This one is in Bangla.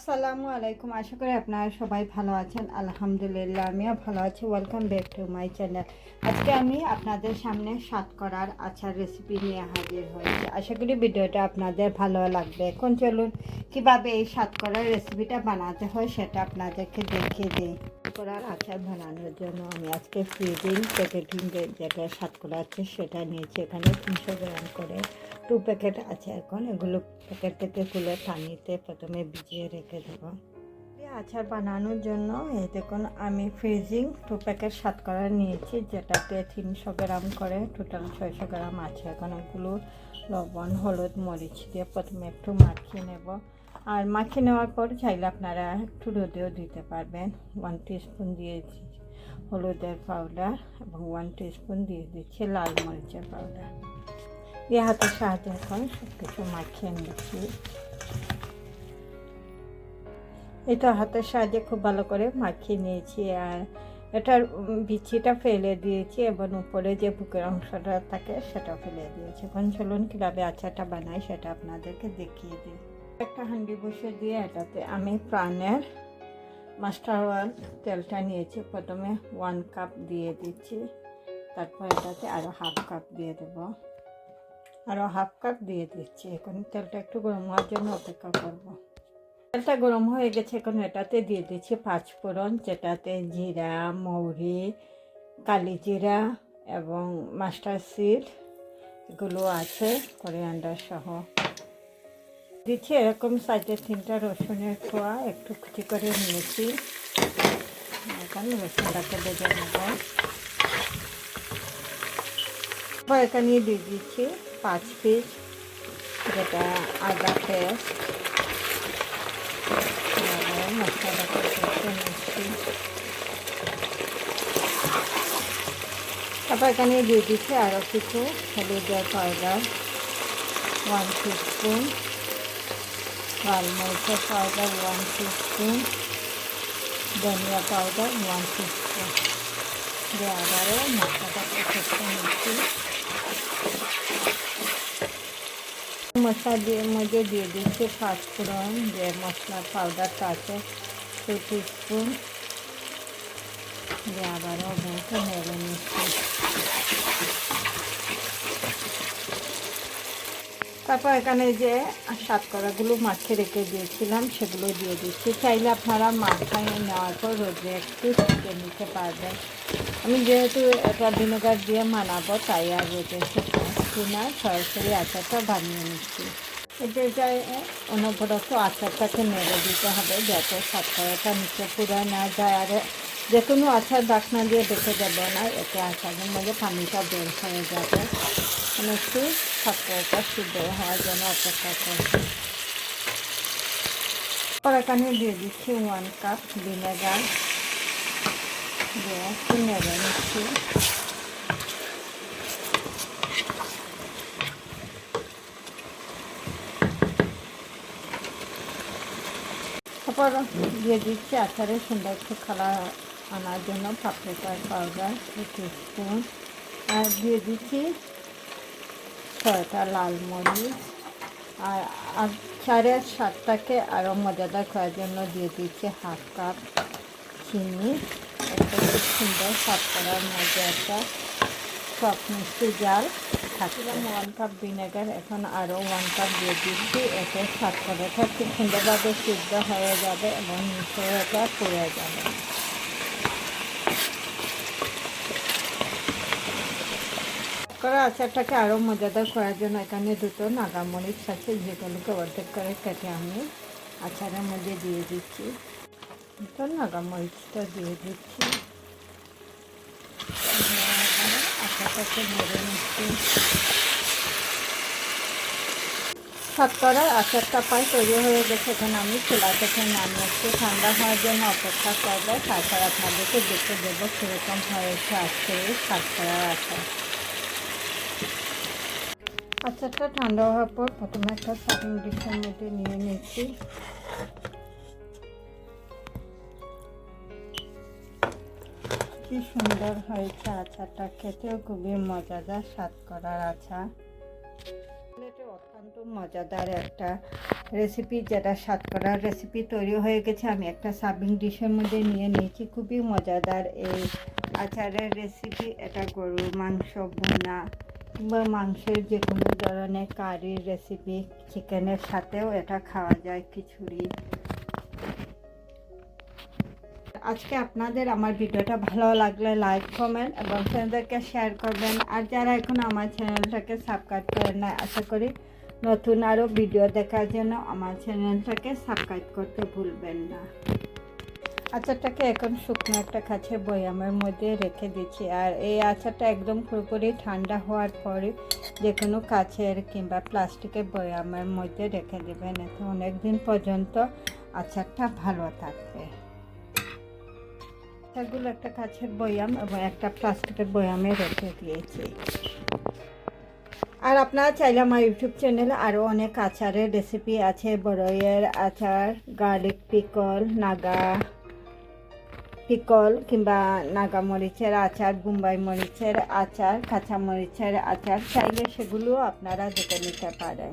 আসসালামু আলাইকুম। আশা করি আপনারা সবাই ভালো আছেন। আলহামদুলিল্লাহ, আমিও ভালো আছি। Welcome back to my channel আজকে আমি আপনাদের সামনে সাত করার আচার রেসিপি নিয়ে হাজির হয়েছি। আশা করি ভিডিওটা আপনাদের ভালো লাগবে। এখন চলুন, কীভাবে এই সাত করার রেসিপিটা বানাতে হয় সেটা আপনাদেরকে দেখিয়ে দিই। করার আচার বানানোর জন্য আমি আজকে ফ্রিজিং প্যাকেটিং যেটা সাত করা আছে সেটা নিয়েছি। এখানে তিনশো গ্রাম করে টু প্যাকেট আছে এখন, এগুলো প্যাকেট থেকে খুলে পানিতে প্রথমে ভিজিয়ে রেখে দেবো। আচার বানানোর জন্য এই দেখুন, আমি ফ্রিজিং টু প্যাকেট সাত করা নিয়েছি, যেটাতে তিনশো গ্রাম করে টোটাল ছয়শো গ্রাম আছে। এখন ওগুলো লবণ, হলুদ, মরিচ দিয়ে প্রথমে একটু মাখিয়ে নেব। আর মাখিয়ে নেওয়ার পর চাইলে আপনারা একটু রোদেও দিতে পারবেন। ওয়ান স্পুন দিয়েছি হলুদের পাউডার এবং ওয়ান স্পুন দিয়ে দিচ্ছি লাল মরিচের পাউডার দিয়ে হাতের সাহায্যে এখন সব কিছু মাখিয়ে নিচ্ছি। তো হাতের সাহায্যে খুব ভালো করে মাখিয়ে নিয়েছি আর এটার বিচিটা ফেলে দিয়েছি এবং উপরে যে বুকের অংশটা থাকে সেটা ফেলে দিয়েছি। এখন চলুন কীভাবে আচারটা বানাই সেটা আপনাদেরকে দেখিয়ে দিই। একটা হান্ডি বসে দিয়ে এটাতে আমি প্রাণের মাস্টার অয়েল তেলটা নিয়েছি। প্রথমে ওয়ান কাপ দিয়ে দিচ্ছি, তারপর এটাতে আরও হাফ কাপ দিয়ে দেবো। আরও হাফ কাপ দিয়ে দিচ্ছি। এখন তেলটা একটু গরম হওয়ার জন্য অপেক্ষা করব। তেলটা গরম হয়ে গেছে, এখন এটাতে দিয়ে দিচ্ছি পাঁচ ফোড়ন, যেটাতে জিরা, মৌরি, কালি জিরা এবং মাস্টার সিড এগুলো আছে কোরিয়ান্ডার সহ। দিচ্ছি এরকম সাইজের তিনটা রসুনের খোয়া, একটু কুচি করে নিয়েছি। এখন রসুনটাকে বেজে নেব। এবার এখানে দিয়ে দিচ্ছি পাঁচ পিস যেটা আদা পেস্ট নিচ্ছি। তারপর এখানে দিয়ে দিচ্ছি আরও কিছু হলুদের পাউডার ওয়ান স্পুন লাল মরিচের পাউডার ওয়ান স্পুন ধনিয়া পাউডার ওয়ান স্পুন দিয়ে আবারও মশলাটাকে কষে নিচ্ছি। মশলা মধ্যে দিয়ে দিচ্ছি পাঁচফোড়ন যে মশলার পাউডারটা আছে টু স্পুন দিয়ে আবারও বহুকে নেড়ে নিচ্ছি তারপর এখানে যে সাতকড়াগুলো মাছে রেখে দিয়েছিলাম, সেগুলো দিয়ে দিচ্ছি। চাইলে আপনারা মাথায় নেওয়ার পর রোদে একটু শুকিয়ে নিতে পারবেন। আমি যেহেতু এটা ভিনেগার দিয়ে মানাবো, তাই আর রোদে শুকাচ্ছি না সরাসরি আচারটা বানিয়ে নিচ্ছি। এতে যাই অনবরত আচারটাকে নেড়ে দিতে হবে যাতে সাতকড়াটা নিচে পুরো না যায়। আর যে কোনো আচার ডাকনা দিয়ে দেখে যাবে না, এতে আচারের মধ্যে পানিটা বের হয়ে যাবে। আমি একটু সাতকড়াটা সিদ্ধ হওয়ার জন্য অপেক্ষা করছি। পর দিয়ে দিচ্ছি ওয়ান কাপ ভিনেগার দিয়ে একটু নেড়ে নিচ্ছি। তারপর দিয়ে দিচ্ছি আচারে সুন্দর একটু কালার আনার জন্য পাপরিকার পাউডার, একটু স্পুন আর দিয়ে দিচ্ছি ছয়টা লাল মরিচ। আর আচারের স্বাদটাকে আরও মজাদার করার জন্য দিয়ে দিচ্ছি হাফ কাপ চিনি। একটা খুব সুন্দর স্বাদ করার মধ্যে একটা সব মিষ্টি জাল থাকছিলাম ওয়ান কাপ ভিনেগার এখন আরও ওয়ান কাপ দিয়ে দিচ্ছি। এতে করাটা খুব সুন্দরভাবে সিদ্ধ হয়ে যাবে এবং মিশরটা পড়ে যাবে। করা আচারটাকে আরও মজাদার করার জন্য এখানে দুটো নাগামরিচ আছে, যেগুলোকে অর্ধেক করে কেটে আমি আচারের মধ্যে দিয়ে দিচ্ছি। তো নাগামরিচটা দিয়ে দিচ্ছি। শতকরা আচারটা প্রায় তৈরি হয়ে গেছে। এখানে আমি চুলা থেকে নামিয়েছি ঠান্ডা হওয়ার জন্য অপেক্ষা করব। তারপর আপনাদেরকে দেখে দেবো কীরকম হয়েছে আজকে এই শতকরার আচার আচারটা ঠান্ডা হওয়ার পর প্রথমে একটা সার্ভিং ডিশের মধ্যে নিয়ে নিচ্ছি। কি সুন্দর হয়েছে আচারটা, খেতেও খুবই মজাদার, স্বাদ করার আচার। প্লেটে অত্যন্ত মজাদার একটা রেসিপি যেটা স্বাদ করার রেসিপি তৈরি হয়ে গেছে। আমি একটা সার্ভিং ডিশের মধ্যে নিয়ে নিয়েছি, খুবই মজাদার এই আচারের রেসিপি এটা গরুর মাংস বোনা কিংবা মাংসের যে কোনো ধরনের কারির রেসিপি চিকেনের সাথেও এটা খাওয়া যায়, খিচুড়ি। আজকে আপনাদের আমার ভিডিওটা ভালো লাগলে লাইক কমেন্ট এবং ফ্রেন্ডদেরকে শেয়ার করবেন। আর যারা এখন আমার চ্যানেলটাকে সাবস্ক্রাইব করেন না আশা করি নতুন আরও ভিডিও দেখার জন্য আমার চ্যানেলটাকে সাবস্ক্রাইব করতে ভুলবেন না। আচারটাকে এখন শুকনো একটা কাছে বয়ামের মধ্যে রেখে দিচ্ছি। আর এই আচারটা একদম পুরোপুরি ঠান্ডা হওয়ার পরে যে কোনো কাছের কিংবা প্লাস্টিকের বয়ামের মধ্যে রেখে দেবেন। এতে অনেক দিন পর্যন্ত আচারটা ভালো থাকবে। আচারগুলো একটা কাছের বয়াম এবং একটা প্লাস্টিকের বয়ামে রেখে দিয়েছি। আর আপনারা চাইলে আমার ইউটিউব চ্যানেলে আরও অনেক আচারের রেসিপি আছে, বড়ইয়ের আচার গার্লিক পিকল নাগা পিকল কিংবা নাগা মরিচের আচার, বুম্বাই মরিচের আচার কাঁচা মরিচের আচার, চাইলে সেগুলো আপনারা দেখে নিতে পারেন।